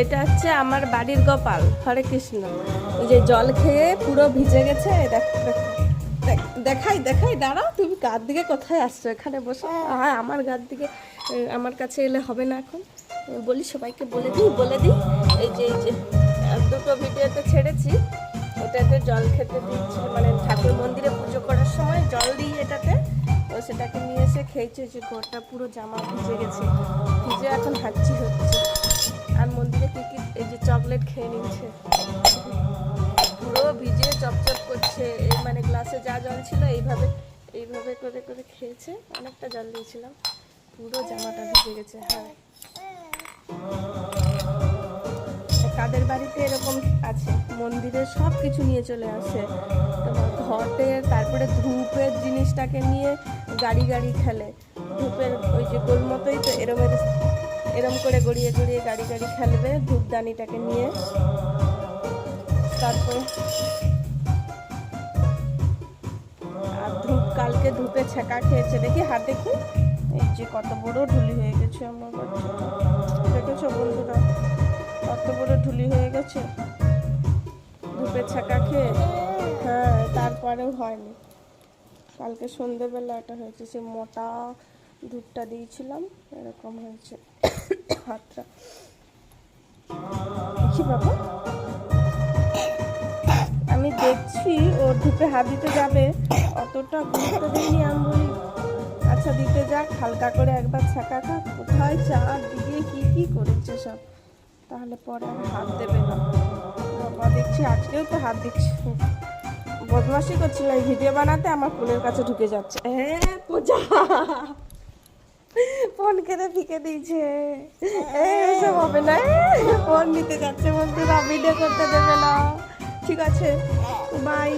এটা হচ্ছে আমার বাড়ির গোপাল, হরে কৃষ্ণ। এই যে জল খেয়ে পুরো ভিজে গেছে দেখাই দেখাই, দাঁড়াও, তুমি গার দিকে কোথায় আসছো? এখানে বসে। হ্যাঁ আমার গার দিকে আমার কাছে এলে হবে না এখন। বলি সবাইকে, বলে দিই বলে দিই। এই যে এই যে দুটো ভিডিওতে ছেড়েছি। ওটাতে জল খেতে দিচ্ছি মানে ঠাকুর মন্দিরে পুজো করার সময় জল দিই এটাতে। ও সেটাকে নিয়ে এসে খেয়েছে, যে ঘরটা পুরো জামা ভিজে গেছে। ভিজে এখন হাঁচি যে খেয়ে নিচ্ছে। পুরো ভিজে চপচপ করছে। এই মানে গ্লাসে যা জল ছিল এইভাবে এইভাবে করে করে খেয়েছে। অনেকটা জল দিয়েছিলাম। পুরো জামাটা ভিজে গেছে হ্যাঁ। কাদের বাড়িতে এরকম আছে? মন্দিরে সব কিছু নিয়ে চলে আসে। তোমার ঘটের তারপরে ধূপের জিনিসটাকে নিয়ে গাড়ি গাড়ি খেলে। এরম করে গড়িয়ে গড়িয়ে গাড়ি গাড়ি খেলবে ধূপদানিটাকে নিয়ে। তারপর আর ধূপ কালকে ধূপে ছেঁকা খেয়েছে। দেখি হাত দেখি। এই যে কত বড় ঢুলি হয়ে গেছে আমার বাচ্চাটা। দেখেছ বন্ধুরা? কত বড় ঢুলি হয়ে গেছে। ধূপে ছেঁকা খেয়ে। হ্যাঁ তারপরেও হয়নি। কালকে সন্ধেবেলা এটা হয়েছে। সে মোটা ধূপটা দিয়েছিলাম, এরকম হয়েছে। আমি দেখছি ও ধূপে হাত দিতে যাবে। অতটা গুরুত্ব দিইনি আমি আচ্ছা দিতে যাক, হালকা করে একবার ছাকা খাক কোথায় চা দিয়ে কি কি করেছে সব? তাহলে পরে আর হাত দেবে না। বাবা, দেখছি আজকেও তো হাত দিচ্ছে। বদমাসি করছিল। ভিডিও বানাতে আমার ফোনের কাছে ঢুকে যাচ্ছে। হ্যাঁ পূজা। ফোন কেটে ফিকে দিয়েছে। এসব হবে না। ফোন নিতে যাচ্ছে বন্ধুরা ভিডিও করতে দেবে না। ঠিক আছে বাই